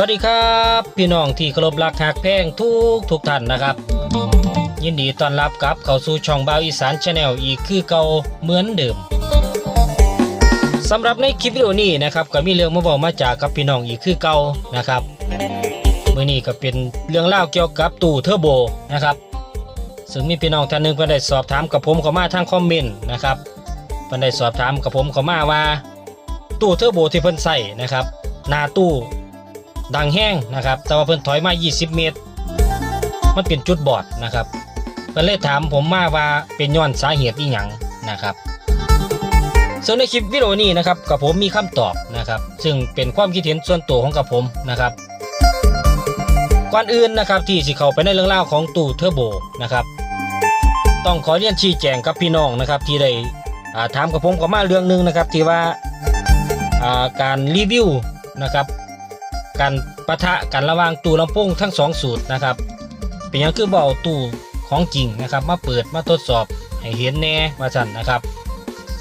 วัสดีครับ พี่น้องที่เคารพรักหักแพงทุกทุกท่านนะครับ ยินดีต้อนรับกับเข้าสู่ช่องบ่าวอีสานชาแนลอีกคือเก่าเหมือนเดิมสำหรับในคลิปวิดีโอนี้นะครับก็มีเรื่องมาบอกมาจากกับพี่น้องอีกคือเก่านะครับมื่อนี้ก็เป็นเรื่องเล่าเกี่ยวกับตู้เทอร์โบนะครับซึ่งมีพี่น้องท่านหนึงเพิ่นได้สอบถามกับผมเข้ามาทางคอมเมนต์นะครับเพิ่นได้สอบถามกับผมเข้ามาว่า ตู้เทอร์โบที่เพิ่นใส่นะครับหน้าตู้ ดังแห้งนะครับ แต่ว่าเพิ่นถอยมา 20 เมตร มันเป็นจุดบอดนะครับเพิ่นเลยถามผมมาว่าเป็นย้อนสาเหตุอีหยังนะครับส่วนในคลิปวิดีโอนี้นะครับกับผมมีคำตอบนะครับ ซึ่งเป็นความคิดเห็นส่วนตัวของกับผมนะครับ ก่อนอื่นนะครับที่สิเข้าไปในเรื่องราวของตู้เทอร์โบนะครับ ต้องขอเรียนชี้แจงกับพี่น้องนะครับ ที่ได้ถามกับผมก็มาเรื่องหนึงนะครับ ที่ว่าการรีวิวนะครับ การปะทะกันระหว่างตู้ลำโพงทั้งสองสูตรนะครับ เป็นหยังคือเบาตู้ของจริงนะครับ มาเปิดมาทดสอบให้เห็นแน่ว่าสั่นนะครับ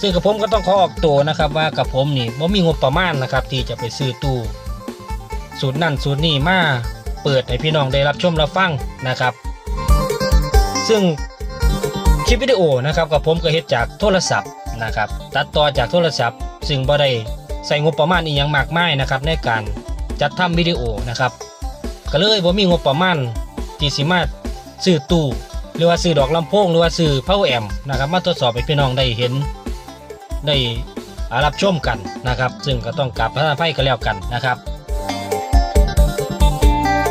ซึ่งกับผมก็ต้องขอออกตัวนะครับ ว่ากับผมนี่ผมมีงบประมาณนะครับ ที่จะไปซื้อตู้สูตรนั่นสูตรนี่มาเปิดให้พี่น้องได้รับชมรับฟังนะครับ ซึ่งคลิปวิดีโอนะครับกับผมก็เฮ็ดจากโทรศัพท์นะครับ ตัดต่อจากโทรศัพท์ ซึ่งบ่ได้ใส่งบประมาณอีหยังมากมายนะครับในการ จัดทำวิดีโอนะครับ ก็เลยบ่มีงบประมาณที่สิมาซื้อตู้หรือว่าซื้อดอกลำโพงหรือว่าซื้อ power amp นะครับ มาทดสอบให้พี่น้องได้เห็นได้อารับชมกันนะครับ ซึ่งก็ต้องกลับพัฒนาไฟก็แล้วกันนะครับ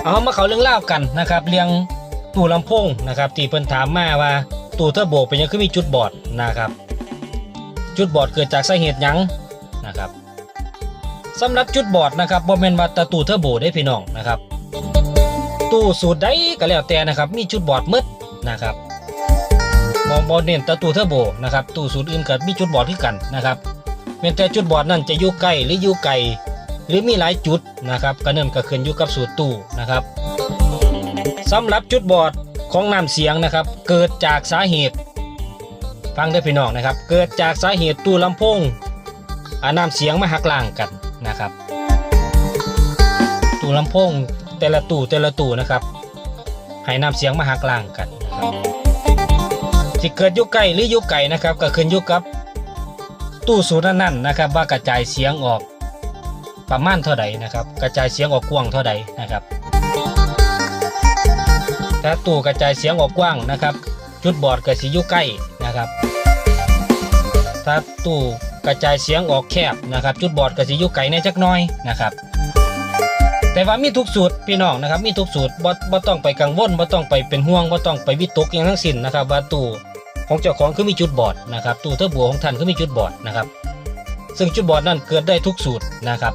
เอามาเขาเรื่องเล่ากันนะครับเรื่องตู้ลำโพงนะครับที่เพิ่นถามมาว่าตู้เทอร์โบเป็นยังคือมีจุดบอดนะครับ จุดบอดเกิดจากสาเหตุยังนะครับ สำหรับจุดบอดนะครับบ่แม่นว่าตะตู้เทอร์โบได้พี่น้องนะครับ ตู้สูตรใดก็แล้วแต่นะครับ มีจุดบอดมืดนะครับบ่บ่เน้นตะตู้เทอร์โบนะครับตู้สูตรอื่นก็มีจุดบอดคือกันนะครับแม้แต่จุดบอดนั้นจะอยู่ใกล้หรืออยู่ไกลหรือมีหลายจุดนะครับก็นั่นก็ขึ้นอยู่กับสูตรตู้นะครับสำหรับจุดบอดของน้ำเสียงนะครับ เกิดจากสาเหตุ ฟังได้พี่น้องนะครับ เกิดจากสาเหตุตู้ลำโพงอาน้ำเสียงมาหักล่างกัน นะครับตู้ลำโพงแต่ละตู้แต่ละตู้นะครับให้นำเสียงมาหักล่างกันนะครับที่เกิดยุกไกลหรือยุกไก่นะครับ ก็ขึ้นอยู่กับตู้สูตรนั้นนะครับ ว่ากระจายเสียงออกประมาณเท่าใดนะครับ กระจายเสียงออกกว้างเท่าใดนะครับถ้าตู้กระจายเสียงออกกว้างนะครับ จุดบอดก็สิยู่ใกล้นะครับถ้าตู้ กระจายเสียงออกแคบนะครับจุดบอดก็สิอยู่ไกลในจักน้อยนะครับแต่ว่ามีทุกสูตรพี่น้องนะครับมีทุกสูตรบ่บ่ต้องไปกังวลบ่ต้องไปเป็นห่วงบ่ต้องไปวิตกอย่างทั้งสิ้นนะครับว่าตู้ของเจ้าของคือมีจุดบอดนะครับตู้เทอร์โบของท่านคือมีจุดบอดนะครับซึ่งจุดบอดนั้นเกิดได้ทุกสูตรนะครับ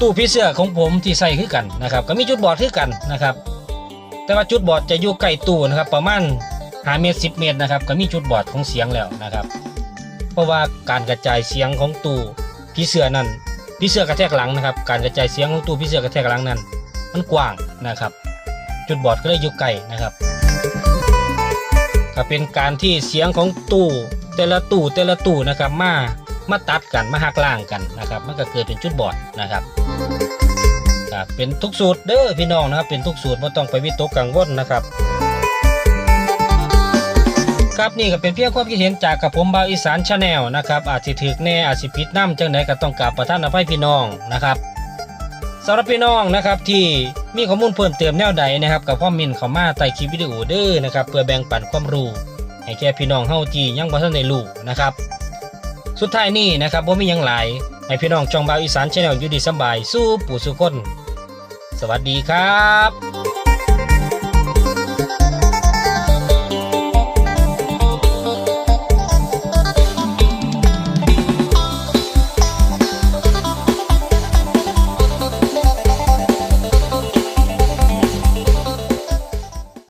ตู้พี่เสื้อของผมที่ใส่คือกันนะครับก็มีจุดบอดคือกันนะครับแต่ว่าจุดบอดจะอยู่ใกล้ตู้นะครับประมาณ 5เมตร10เมตรนะครับก็มีจุดบอดของเสียงแล้วนะครับ เพราะว่าการกระจายเสียงของตู้พี่เสือนั้นพี่เสือกระแทกหลังนะครับ การกระจายเสียงของตู้พี่เสือกระแทกหลังนั้น มันกว้างนะครับ จุดบอดก็เลยอยู่ไกลนะครับก็เป็นการที่เสียงของตู้แต่ละตู้แต่ละตู้นะครับมามาตัดกันมาหักล่างกันนะครับมันก็เกิดเป็นจุดบอดนะครับครับเป็นทุกสูตรเด้อพี่น้องนะครับเป็นทุกสูตรไม่ต้องไปวิตกกังวลนะครับ ครับนี่ก็เป็นเพียงความคิดเห็นจากกับผมบาวอีสานชาแนลนะครับอาจสิถึกแน่อาจสิผิดน้ำจังไหนก็ต้องกราบประท่านอภัยพี่น้องนะครับสำหรับพี่น้องนะครับที่มีข้อมูลเพิ่มเติมแนวใดนะครับกับข้อมินเขามาใต้คลิปวิดีโอเด้อนะครับเพื่อแบ่งปันความรู้ให้แก่พี่น้องเฮาทียังบ่ทันได้รู้นะครับสุดท้ายนี้นะครับบ่มียังหลายให้พี่น้องจองบาวอีสานชาแนลอยู่ดีสบายสู้ปู่สุคนสวัสดีครับ